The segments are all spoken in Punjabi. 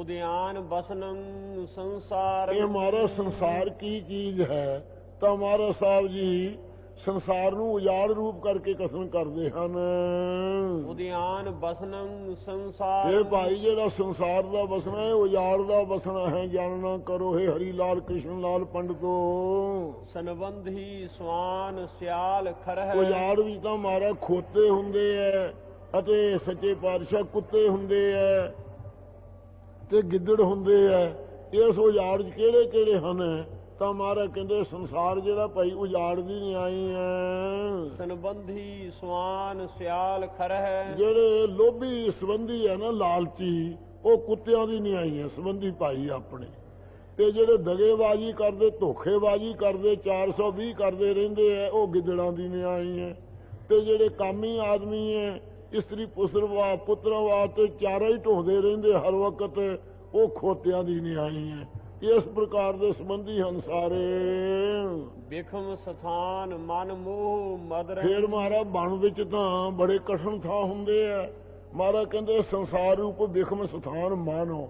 ਉਦਿਆਨ ਬਸਨੰ ਸੰਸਾਰ ਇਹ ਮਹਾਰਾਜ ਸੰਸਾਰ ਕੀ ਚੀਜ਼ ਹੈ? ਤਾਂ ਮਹਾਰਾਜ ਸਾਹਿਬ ਜੀ ਸੰਸਾਰ ਨੂੰ ਉਜਾੜ ਰੂਪ ਕਰਕੇ ਕਥਨ ਕਰਦੇ ਹਨ। ਉਦਿਆਨ ਬਸਨੰ ਸੰਸਾਰ ਇਹ ਭਾਈ ਜਿਹੜਾ ਸੰਸਾਰ ਦਾ ਵਸਣਾ ਹੈ ਉਜਾੜ ਦਾ ਵਸਣਾ ਹੈ ਜਾਣਨਾ ਕਰੋ ਹੈ ਹਰੀ ਲਾਲ ਕ੍ਰਿਸ਼ਨ ਲਾਲ ਪੰਡਤੋ ਸੰਬੰਧੀ ਸਵਾਨ ਸਿਆਲ ਖਰਹ ਉਜਾੜ ਵੀ ਤਾਂ ਮਾਰਾ ਖੋਤੇ ਹੁੰਦੇ ਐ ਅਤੇ ਸੱਚੇ ਪਾਤਸ਼ਾਹ ਕੁੱਤੇ ਹੁੰਦੇ ਐ। ਤੇ ਗਿੱਦੜ ਹੁੰਦੇ ਐ। ਇਸ ਉਜਾੜ 'ਚ ਕਿਹੜੇ ਕਿਹੜੇ ਹਨ? ਤਾਂ ਮਾਰਾ ਕਹਿੰਦੇ ਸੰਸਾਰ ਜਿਹੜਾ ਭਾਈ ਉਜਾੜ ਦੀ ਨਿਆਈ ਐ। ਸੰਬੰਧੀ ਸਵਾਨ ਸਿਆਲ ਖਰਹ ਜਿਹੜੇ ਲੋਭੀ ਸੰਬੰਧੀ ਹੈ ਨਾ ਲਾਲਚੀ ਉਹ ਕੁੱਤਿਆਂ ਦੀ ਨਹੀਂ ਆਈ ਹੈ ਸੰਬੰਧੀ ਭਾਈ ਆਪਣੇ। ਤੇ ਜਿਹੜੇ ਦਗੇਬਾਜ਼ੀ ਕਰਦੇ ਧੋਖੇਬਾਜ਼ੀ ਕਰਦੇ 420 ਕਰਦੇ ਰਹਿੰਦੇ ਆ ਉਹ ਗਿੱਦੜਾਂ ਦੀ ਨਹੀਂ ਆਈ ਹੈ ਤੇ ਜਿਹੜੇ ਕਾਮੀ ਆਦਮੀ ਹੈ ਇਸਤਰੀ ਪੁਸਰਵਾ ਪੁੱਤਰਵਾ ਤੇ ਚਾਰਾ ਹੀ ਢੋਂਦੇ ਰਹਿੰਦੇ ਹਰ ਵਕਤ ਉਹ ਖੋਤਿਆਂ ਦੀ ਨਹੀਂ ਆਈ ਹੈ ਇਸ ਪ੍ਰਕਾਰ ਦੇ ਸੰਬੰਧੀ ਹਨ ਸਾਰੇ। ਬਿਖਮ ਸਥਾਨ ਮਨ ਮੋਹ ਮਦਰ ਫੇਰ ਮਹਾਰਾ ਬਣ ਵਿੱਚ ਤਾਂ ਬੜੇ ਕਠਨ ਥਾਂ ਹੁੰਦੇ ਆ ਮਹਾਰਾ ਕਹਿੰਦੇ ਸੰਸਾਰ ਰੂਪ ਵਿਖਮ ਸਥਾਨ ਮਾਨੋ।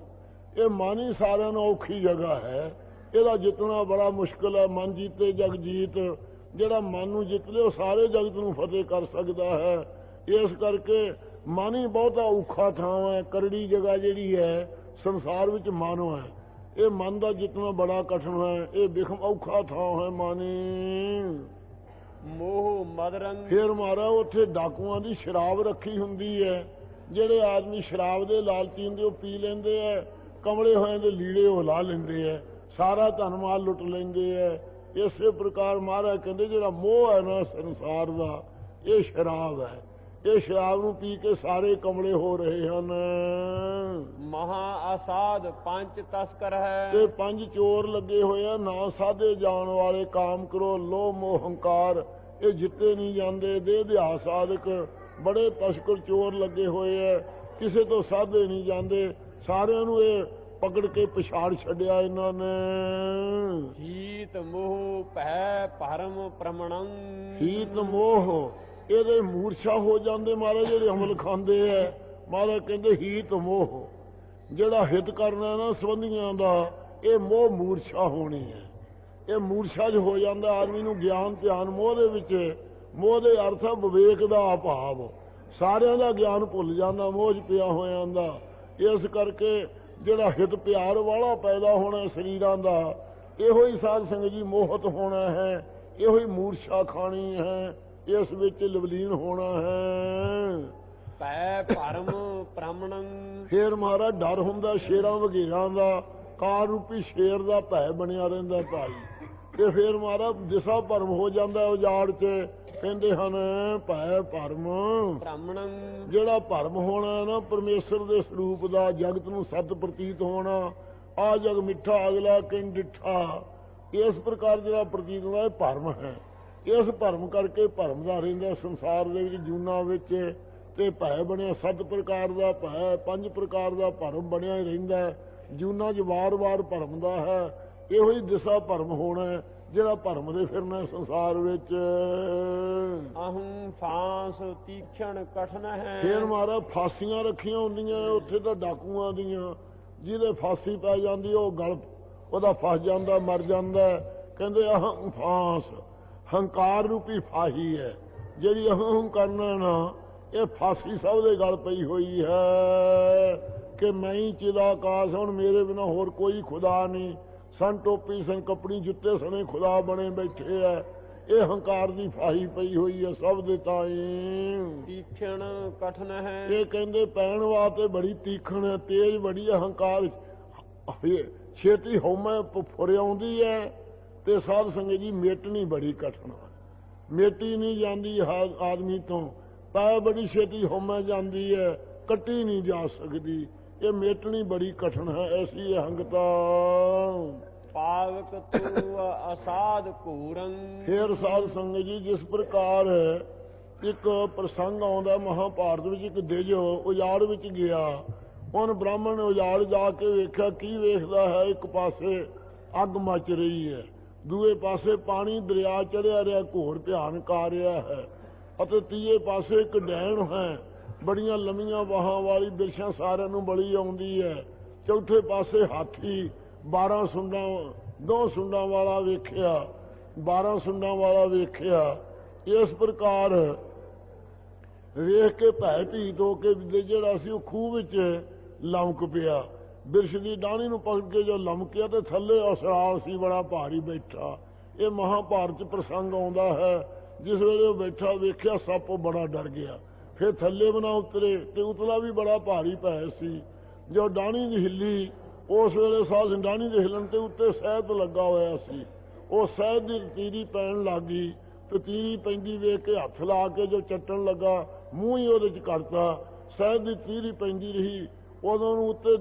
ਇਹ ਮਨ ਹੀ ਸਾਰਿਆਂ ਨੂੰ ਔਖੀ ਜਗ੍ਹਾ ਹੈ। ਇਹਦਾ ਜਿੱਤਣਾ ਬੜਾ ਮੁਸ਼ਕਲ ਹੈ ਮਨ ਜੀਤੇ ਜਗ ਜੀਤ। ਜਿਹੜਾ ਮਨ ਨੂੰ ਜਿੱਤ ਲੇ ਉਹ ਸਾਰੇ ਜਗਤ ਨੂੰ ਫਤਿਹ ਕਰ ਸਕਦਾ ਹੈ। ਇਸ ਕਰਕੇ ਮਨ ਹੀ ਬਹੁਤਾ ਔਖਾ ਥਾਂ ਹੈ ਕਰੜੀ ਜਗ੍ਹਾ ਜਿਹੜੀ ਹੈ ਸੰਸਾਰ ਵਿੱਚ ਮਾਨੋ ਹੈ। ਇਹ ਮਨ ਦਾ ਜਿੱਤਣਾ ਬੜਾ ਕਠਨ ਹੈ ਇਹ ਵਿਖਮ ਔਖਾ ਥਾਂ ਹੈ ਮਾਨੀ। ਮੋਹ ਮਦਰੰਗ ਫਿਰ ਮਾਰਾ ਉੱਥੇ ਡਾਕੂਆਂ ਦੀ ਸ਼ਰਾਬ ਰੱਖੀ ਹੁੰਦੀ ਹੈ। ਜਿਹੜੇ ਆਦਮੀ ਸ਼ਰਾਬ ਦੇ ਲਾਲਚੀ ਹੁੰਦੇ ਉਹ ਪੀ ਲੈਂਦੇ ਐ ਕਮਲੇ ਹੋਏ ਦੇ ਲੀੜੇ ਉਹ ਲਾ ਲੈਂਦੇ ਐ ਸਾਰਾ ਧਨ ਮਾਲ ਲੁੱਟ ਲੈਂਦੇ ਐ ਇਸੇ ਪ੍ਰਕਾਰ ਮਹਾਰਾਜ ਕਹਿੰਦੇ ਜਿਹੜਾ ਮੋਹ ਹੈ ਨਾ ਸੰਸਾਰ ਦਾ ਇਹ ਸ਼ਰਾਬ ਹੈ। ਇਹ ਸ਼ਰਾਬ ਨੂੰ ਪੀ ਕੇ ਸਾਰੇ ਕਮਲੇ ਹੋ ਰਹੇ ਹਨ। ਮਹਾ ਆਸਾਦ ਪੰਚ ਤਸਕਰ ਹੈ। ਤੇ ਪੰਜ ਚੋਰ ਲੱਗੇ ਹੋਏ ਆ ਨਾ ਸਾਧੇ ਜਾਣ ਵਾਲੇ ਕਾਮ ਕਰੋ ਲੋਭ ਮੋਹ ਹੰਕਾਰ ਇਹ ਜਿੱਤੇ ਨਹੀਂ ਜਾਂਦੇ ਦੇ ਦਿਆ ਸਾਧਕ। ਬੜੇ ਤਸਕਰ ਚੋਰ ਲੱਗੇ ਹੋਏ ਆ ਕਿਸੇ ਤੋਂ ਸਾਧੇ ਨਹੀਂ ਜਾਂਦੇ। ਸਾਰਿਆਂ ਨੂੰ ਇਹ ਪਕੜ ਕੇ ਪਛਾੜ ਛੱਡਿਆ ਇਹਨਾਂ ਨੇ। ਹੀਤ ਮੋਹ ਭੈ ਭਰਮ ਪ੍ਰਮਣੰ। ਹੀਤ ਮੋਹ ਇਹਦੇ ਮੂਰਛਾ ਹੋ ਜਾਂਦੇ ਮਹਾਰਾਜ, ਜਿਹੜੇ ਅਮਲ ਖਾਂਦੇ ਐ ਮਹਾਰਾਜ ਕਹਿੰਦੇ, ਹੀਤ ਮੋਹ। ਜਿਹੜਾ ਹਿੱਤ ਕਰਨਾ ਨਾ ਸੰਬੰਧੀਆਂ ਦਾ, ਇਹ ਮੋਹ ਮੂਰਛਾ ਹੋਣੀ ਹੈ ਇਹ ਮੂਰਛਾ ਜ ਹੋ ਜਾਂਦਾ, ਆਦਮੀ ਨੂੰ ਗਿਆਨ, ਧਿਆਨ, ਮੋਹ ਦੇ ਵਿੱਚ, ਮੋਹ ਦੇ ਅਰਥ ਆ ਵਿਵੇਕ ਦਾ ਅਭਾਵ। ਸਾਰਿਆਂ ਦਾ ਗਿਆਨ ਭੁੱਲ ਜਾਂਦਾ, ਮੋਹ 'ਚ ਪਿਆ ਹੋ ਜਾਂਦਾ। ਇਸ ਕਰਕੇ ਜਿਹੜਾ ਹਿੱਤ ਪਿਆਰ ਵਾਲਾ ਪੈਦਾ ਹੋਣਾ ਸਰੀਰਾਂ ਦਾ, ਇਹੋ ਹੀ ਸਾਧ ਸੰਗਤ ਜੀ ਮੋਹਤ ਹੋਣਾ ਹੈ, ਇਹੋ ਹੀ ਮੂਰਛਾ ਖਾਣੀ ਹੈ। ਇਸ ਵਿੱਚ ਲਵਲੀਨ ਹੋਣਾ ਹੈ। ਭੈ ਭਰਮ ਪ੍ਰਮਣੰ ਫੇਰ ਮਹਾਰਾਜ ਡਰ ਹੁੰਦਾ ਸ਼ੇਰਾਂ ਵਗੇਰਾਂ ਦਾ ਕਾਰ ਰੂਪੀ ਸ਼ੇਰ ਦਾ ਭੈ ਬਣਿਆ ਰਹਿੰਦਾ ਭਾਈ। ਤੇ ਫੇਰ ਮਹਾਰਾਜ ਦਿਸਾ ਭਰਮ ਹੋ ਜਾਂਦਾ ਉਜਾੜ 'ਚ ਕਹਿੰਦੇ ਹਨ ਭੈ ਭਰਮ ਪ੍ਰਮਣੰ ਜਿਹੜਾ ਭਰਮ ਹੋਣਾ ਹੈ ਨਾ ਪਰਮੇਸ਼ਰ ਦੇ ਸਰੂਪ ਦਾ ਜਗਤ ਨੂੰ ਸਤ ਪ੍ਰਤੀਤ ਹੋਣਾ ਆ ਜਗ ਮਿੱਠਾ ਅਗਲਾ ਕਿੰ ਡਿੱਠਾ। ਇਸ ਪ੍ਰਕਾਰ ਜਿਹੜਾ ਪ੍ਰਤੀਤ ਹੁੰਦਾ ਇਹ ਭਰਮ ਹੈ। ਇਸ ਭਰਮ ਕਰਕੇ ਭਰਮ ਦਾ ਰਹਿੰਦਾ ਸੰਸਾਰ ਦੇ ਵਿੱਚ ਜੂਨਾ ਵਿੱਚ ਤੇ ਭੈ ਬਣਿਆ ਸੱਤ ਪ੍ਰਕਾਰ ਦਾ ਭੈ ਪੰਜ ਪ੍ਰਕਾਰ ਦਾ ਭਰਮ ਬਣਿਆ ਹੀ ਰਹਿੰਦਾ। ਜੂਨਾ 'ਚ ਵਾਰ-ਵਾਰ ਭਰਮ ਦਾ ਹੈ ਇਹੋ ਹੀ ਦਿਸ਼ਾ ਭਰਮ ਹੋਣਾ ਜਿਹੜਾ ਭਰਮ ਦੇ ਫਿਰਨਾ ਸੰਸਾਰ ਵਿੱਚ। ਅਹੰ ਫਾਂਸ ਤੀਖਣ ਕਠਨ ਹੈ। ਫੇਰ ਮਾਰਾ ਫਾਸੀਆਂ ਰੱਖੀਆਂ ਹੁੰਦੀਆਂ ਉੱਥੇ ਤਾਂ ਡਾਕੂਆਂ ਦੀਆਂ। ਜਿਹਦੇ ਫਾਸੀ ਪੈ ਜਾਂਦੀ ਉਹ ਗਲ ਉਹਦਾ ਫਸ ਜਾਂਦਾ ਮਰ ਜਾਂਦਾ ਕਹਿੰਦੇ ਅਹੰ ਫਾਂਸ। ਹੰਕਾਰ ਰੂਪੀ ਫਾਹੀ ਹੈ। ਜਿਹੜੀ ਅਹੰ ਕਰਨਾ ਨਾ ਇਹ ਫਾਸੀ ਸਭ ਦੇ ਗਲ ਪਈ ਹੋਈ ਹੈ। ਕਿ ਮੈਂ ਹੀ ਚਿਦਾ ਆਕਾਸ਼ ਹੁਣ ਮੇਰੇ ਬਿਨਾ ਹੋਰ ਕੋਈ ਖੁਦਾ ਨਹੀਂ। ਸਨ ਟੋਪੀ ਸਨ ਕੱਪੜੀ ਜੁੱਤੇ ਸਣੇ ਖੁਦਾ ਬਣੇ ਬੈਠੇ ਐ। ਇਹ ਹੰਕਾਰ ਦੀ ਫਾਹੀ ਪਈ ਹੋਈ ਹੈ ਸਭ ਦੇ ਤਾਈਂ। ਤੀਖਣ ਕਠਨ ਹੈ। ਇਹ ਕਹਿੰਦੇ ਪੈਣ ਵਾਸਤੇ ਬੜੀ ਤੀਖਣ ਹੈ ਤੇਜ਼ ਬੜੀ ਹੰਕਾਰ ਛੇਤੀ ਹਉਮੈ ਫੁਰ ਆਉਂਦੀ ਹੈ ਤੇ ਸਾਧ ਸੰਗਤ ਜੀ ਮੇਟਣੀ ਬੜੀ ਕਠਨ ਹੈ ਮੇਟੀ ਨਹੀਂ ਜਾਂਦੀ ਆਦਮੀ ਤੋਂ। ਪੈ ਬੜੀ ਛੇਤੀ ਹਉਮੈ ਜਾਂਦੀ ਹੈ ਕੱਟੀ ਨਹੀਂ ਜਾ ਸਕਦੀ। ਇਹ ਮੇਟਣੀ ਬੜੀ ਕਠਨ ਹੈ ਐਸੀ ਹੰਗਤਾ। ਪਾਵਕ ਤੂ ਅਸਾਦ ਘੂਰੰ ਫੇਰ ਸਾਧ ਸੰਗਤ ਜੀ ਜਿਸ ਪ੍ਰਕਾਰ ਇੱਕ ਪ੍ਰਸੰਗ ਆਉਂਦਾ ਮਹਾਭਾਰਤ ਵਿੱਚ ਇੱਕ ਦਿਜ ਉਜਾੜ ਵਿੱਚ ਗਿਆ। ਹੁਣ ਬ੍ਰਾਹਮਣ ਉਜਾੜ ਜਾ ਕੇ ਵੇਖਿਆ ਕੀ ਵੇਖਦਾ ਹੈ ਇੱਕ ਪਾਸੇ ਅੱਗ ਮਚ ਰਹੀ ਹੈ। ਦੂਏ ਪਾਸੇ ਪਾਣੀ ਦਰਿਆ ਚੜਿਆ ਰਿਹਾ, ਘੋਰ ਭਿਆਨਕ ਆ ਰਿਹਾ ਹੈ। ਅਤੇ ਤੀਏ ਪਾਸੇ ਇੱਕ ਡੈਣ ਹੈ। ਬੜੀਆਂ ਲੰਮੀਆਂ ਵਾਹਾਂ ਵਾਲੀ ਬਿਰਛਾਂ ਸਾਰਿਆਂ ਨੂੰ ਬੜੀ ਆਉਂਦੀ ਹੈ। ਚੌਥੇ ਪਾਸੇ ਹਾਥੀ 12 ਸੁੰਡਾਂ, ਦੋ ਸੁੰਡਾਂ ਵਾਲਾ ਵੇਖਿਆ 12 ਸੁੰਡਾਂ ਵਾਲਾ ਵੇਖਿਆ। ਇਸ ਪ੍ਰਕਾਰ ਵੇਖ ਕੇ ਭੈ ਭੀਤ ਹੋ ਕੇ ਜਿਹੜਾ ਸੀ ਉਹ ਖੂਹ ਵਿੱਚ ਲਮਕ ਪਿਆ। ਬਿਰਸ਼ ਦੀ ਡਾਣੀ ਨੂੰ ਪਕੜ ਕੇ ਜੋ ਲਮਕਿਆ ਤੇ ਥੱਲੇ ਅਸਰਾਲ ਸੀ, ਬੜਾ ਭਾਰੀ ਬੈਠਾ। ਇਹ ਮਹਾਭਾਰਤ ਪ੍ਰਸੰਗ ਆਉਂਦਾ ਹੈ। ਜਿਸ ਵੇਲੇ ਉਹ ਬੈਠਾ, ਵੇਖਿਆ ਸੱਪ ਬੜਾ ਡਰ ਗਿਆ। ਫਿਰ ਥੱਲੇ ਬਣਾ ਉਤਰੇ ਤੇ ਉਤਲਾ ਵੀ ਬੜਾ ਭਾਰੀ ਪੈ ਸੀ। ਜੋ ਡਾਣੀ ਦੀ ਹਿੱਲੀ, ਉਸ ਵੇਲੇ ਸਾਹ ਡਾਣੀ ਦੇ ਹਿੱਲਣ ਤੇ ਉੱਤੇ ਸਹਿਤ ਲੱਗਾ ਹੋਇਆ ਸੀ। ਉਹ ਸਹਿਤ ਦੀ ਤੀਰੀ ਪੈਣ ਲੱਗੀ ਤੇ ਤੀਰੀ ਪੈਂਦੀ ਵੇਖ ਕੇ ਹੱਥ ਲਾ ਕੇ ਜੋ ਚੱਟਣ ਲੱਗਾ, ਮੂੰਹ ਹੀ ਉਹਦੇ ਚ ਕਰਤਾ। ਸਹਿਤ ਦੀ ਤੀਰੀ ਪੈਂਦੀ ਰਹੀ। ਉਦੋਂ ਨੂੰ ਉੱਤੇ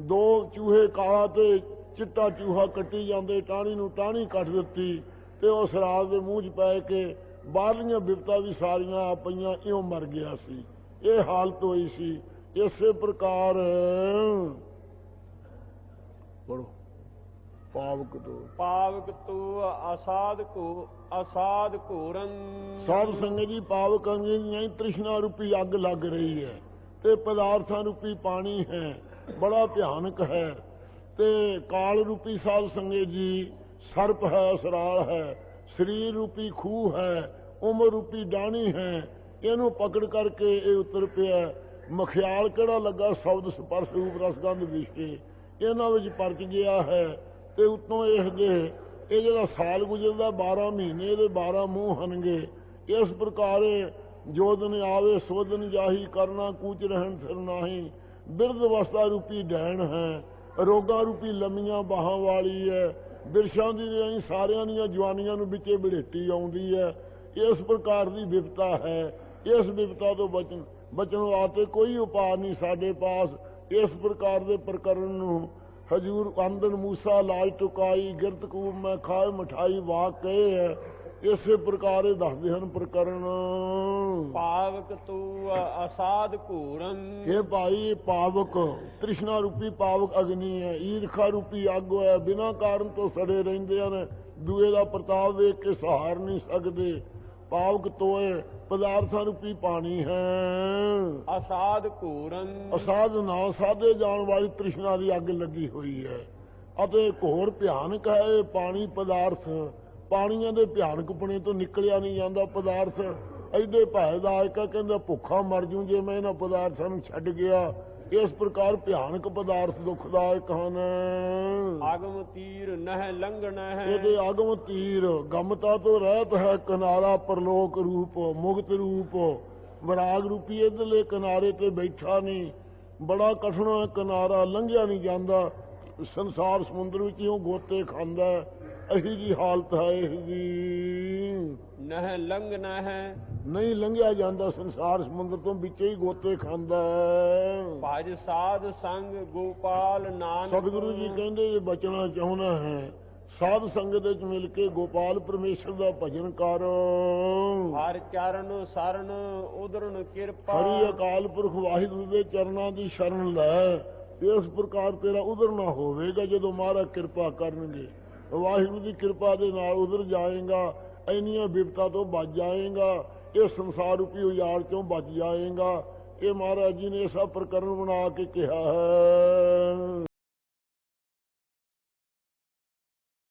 ਦੋ ਚੂਹੇ ਕਾਲਾ ਤੇ ਚਿੱਟਾ ਚੂਹਾ ਕੱਟੀ ਜਾਂਦੇ ਟਾਣੀ ਨੂੰ ਟਾਣੀ ਕੱਟ ਦਿੱਤੀ ਤੇ ਉਹ ਸਰਾਜ ਦੇ ਮੂੰਹ 'ਚ ਪੈ ਕੇ ਬਾਹਰਲੀਆਂ ਬਿਪਤਾ ਵੀ ਸਾਰੀਆਂ ਆ ਪਈਆਂ ਇਉਂ ਮਰ ਗਿਆ ਸੀ। ਇਹ ਹਾਲਤ ਹੋਈ ਸੀ। ਇਸੇ ਪ੍ਰਕਾਰ ਪੜੋ ਪਾਵਕ ਤੋਂ। ਪਾਵਕ ਤੂ ਅਸਾਧ ਕੋ ਅਸਾਧ ਘੂਰਨ। ਸਾਧ ਸੰਗਤ ਜੀ ਪਾਵਕ ਅੰਗੀ ਨਹੀਂ ਤ੍ਰਿਸ਼ਨਾ ਰੂਪੀ ਅੱਗ ਲੱਗ ਰਹੀ ਹੈ ਤੇ ਪਦਾਰਥਾਂ ਰੂਪੀ ਪਾਣੀ ਹੈ। ਬੜਾ ਭਿਆਨਕ ਹੈ ਤੇ ਕਾਲ ਰੂਪੀ ਸਾਧ ਸੰਗਤ ਜੀ, ਸਰਪ ਹੈ, ਸਰਾਲ ਹੈ ਸਰੀਰ ਰੂਪੀ ਖੂਹ ਹੈ, ਉਮਰ ਰੂਪੀ ਡਾਣੀ ਹੈ, ਇਹਨੂੰ ਪਕੜ ਕਰਕੇ ਇਹ ਉਤਰ ਪਿਆ, ਮਖਿਆਲ ਕਿਹੜਾ ਲੱਗਾ ਸ਼ਬਦ ਸਪਰਸ਼ ਰੂਪ ਰਸਗੰਧ ਵਿਸ਼ੇ, ਇਹਨਾਂ ਵਿੱਚ ਪਰਚ ਗਿਆ ਹੈ ਤੇ ਉਤੋਂ ਇਹ ਜੇ ਇਹ ਜਿਹੜਾ ਸਾਲ ਗੁਜ਼ਰਦਾ 12 ਮਹੀਨੇ ਦੇ 12 ਮੂੰਹ ਹਨਗੇ, ਇਸ ਪ੍ਰਕਾਰ ਜੋ ਦਿਨ ਆਵੇ ਸੋ ਦਿਨ ਜਾਹੀ ਕਰਨਾ, ਕੂਚ ਰਹਿਣ ਸਿਰ ਨਾਹੀ ਬਿਰਧ ਅਵਸਥਾ ਰੂਪੀ ਡੈਣ ਹੈ, ਰੋਗਾਂ ਰੂਪੀ ਲੰਮੀਆਂ ਬਾਹਾਂ ਵਾਲੀ ਹੈ, ਬਿਰਸ਼ਾਂ ਦੀ ਨਹੀਂ ਸਾਰਿਆਂ ਦੀਆਂ ਜਵਾਨੀਆਂ ਨੂੰ ਵਿੱਚੇ ਬੜੇਟੀ ਆਉਂਦੀ ਹੈ। ਇਸ ਪ੍ਰਕਾਰ ਦੀ ਵਿਪਤਾ ਹੈ। ਇਸ ਵਿਪਤਾ ਤੋਂ ਬਚਣ ਬਚਣ ਵਾਸਤੇ ਕੋਈ ਉਪਾਅ ਨਹੀਂ ਸਾਡੇ ਪਾਸ। ਇਸ ਪ੍ਰਕਾਰ ਦੇ ਪ੍ਰਕਰਨ ਨੂੰ ਹਜੂਰ ਅੰਦਨ ਮੂਸਾ ਲਾਜ ਟੁਕਾਈ ਗਿਰਤ ਕੂਬ ਮੈਂ ਖਾਏ ਮਠਾਈ ਵਾਕ ਕਹੇ ਹੈ। ਇਸੇ ਪ੍ਰਕਾਰ ਇਹ ਦੱਸਦੇ ਹਨ ਪ੍ਰਕਰਨ। ਪਾਵਕ ਤੂ ਅਸਾਧ ਘੂਰਨ। ਇਹ ਭਾਈ ਪਾਵਕ ਤ੍ਰਿਸ਼ਨਾ ਰੂਪੀ ਪਾਵਕ ਅਗਨੀ ਹੈ ਈਰਖਾ ਰੂਪੀ ਅੱਗ ਹੈ ਬਿਨਾਂ ਕਾਰਨ ਤੋਂ ਸੜੇ ਰਹਿੰਦੇ ਹਨ ਦੂਏ ਦਾ ਪ੍ਰਤਾਪ ਵੇਖ ਕੇ ਸਹਾਰ ਨਹੀਂ ਸਕਦੇ। ਪਾਵਕ ਤੋਏ ਪਦਾਰਥਾਂ ਰੂਪੀ ਪਾਣੀ ਹੈ। ਅਸਾਧ ਘੂਰਨ। ਅਸਾਧ ਨਾ ਸਾਧੇ ਜਾਣ ਵਾਲੀ ਤ੍ਰਿਸ਼ਨਾ ਦੀ ਅੱਗ ਲੱਗੀ ਹੋਈ ਹੈ। ਅਤੇ ਘੋਰ ਭਿਆਨਕ ਹੈ ਇਹ ਪਾਣੀ ਪਦਾਰਥ। ਪਾਣੀਆਂ ਦੇ ਭਿਆਨਕਪਣੇ ਤੋਂ ਨਿਕਲਿਆ ਨਹੀਂ ਜਾਂਦਾ ਪਦਾਰਥ। ਐਡੇ ਭੈਦਾਇਕ ਹੈ ਕਹਿੰਦਾ ਭੁੱਖਾ ਮਰ ਜੂ ਜੇ ਮੈਂ ਇਹਨਾਂ ਪਦਾਰਥਾਂ ਨੂੰ ਛੱਡ ਗਿਆ। ਇਸ ਪ੍ਰਕਾਰ ਭਿਆਨਕ ਪਦਾਰਥ ਦੁਖਦਾਇਕ ਹਨ। ਆਗਮ ਤੀਰ ਨਹਿ ਲੰਘਣ। ਹੈ ਇਹਦੇ ਆਗਮ ਤੀਰ ਗਮਤਾ ਤੋਂ ਰਹਿਤ ਹੈ ਕਿਨਾਰਾ ਪਰਲੋਕ ਰੂਪ ਮੁਕਤ ਰੂਪ। ਵਿਰਾਗ ਰੂਪੀ ਇਧਰਲੇ ਕਿਨਾਰੇ ਤੇ ਬੈਠਾ ਨਹੀਂ। ਬੜਾ ਕਠਿਨ ਹੈ ਕਿਨਾਰਾ ਲੰਘਿਆ ਨਹੀਂ ਜਾਂਦਾ। ਸੰਸਾਰ ਸਮੁੰਦਰ ਵਿੱਚ ਇਉਂ ਗੋਤੇ ਖਾਂਦਾ। ਹੈ। ਇਹੀ ਜੀ ਹਾਲਤ ਹੈ ਇਹ ਜੀ ਨਹਿ ਲੰਘਣ ਹੈ ਨਹੀਂ ਲੰਘਿਆ ਜਾਂਦਾ ਸੰਸਾਰ ਸਮੁੰਦਰ ਤੋਂ ਵਿੱਚ ਹੀ ਗੋਤੇ ਖਾਂਦਾ ਭਜ ਸਾਧ ਸੰਗ ਗੋਪਾਲ ਨਾਨਕ। ਸਤਿਗੁਰੂ ਜੀ ਕਹਿੰਦੇ ਜੇ ਬਚਣਾ ਚਾਹੁੰਦਾ ਹੈ। ਸਾਧ ਸੰਗਤ ਵਿੱਚ ਮਿਲ ਕੇ ਗੋਪਾਲ ਪਰਮੇਸ਼ਰ ਦਾ ਭਜਨ ਕਰ। ਹਰ ਚਰਨ ਸਰਨ ਉਦਰਨ ਕਿਰਪਾ। ਹਰੀ ਅਕਾਲ ਪੁਰਖ ਵਾਹਿਗੁਰੂ ਦੇ ਚਰਨਾਂ ਦੀ ਸ਼ਰਨ ਲੈ। ਇਸ ਪ੍ਰਕਾਰ ਤੇਰਾ ਉਧਰ ਨਾ ਹੋਵੇਗਾ ਜਦੋਂ ਮਹਾਰਾਜ ਕਿਰਪਾ ਕਰਨਗੇ। ਵਾਹਿਗੁਰੂ ਦੀ ਕਿਰਪਾ ਦੇ ਨਾਲ ਉਧਰ ਜਾਏਗਾ। ਇੰਨੀਆਂ ਬਿਪਤਾ ਤੋਂ ਬਚ ਜਾਏਗਾ, ਇਹ ਸੰਸਾਰ ਰੂਪੀ ਉਜਾੜ ਚੋਂ ਬਚ ਜਾਏਗਾ? ਇਹ ਮਹਾਰਾਜ ਜੀ ਨੇ ਸਭ ਪ੍ਰਕਰਨ ਬਣਾ ਕੇ ਕਿਹਾ ਹੈ।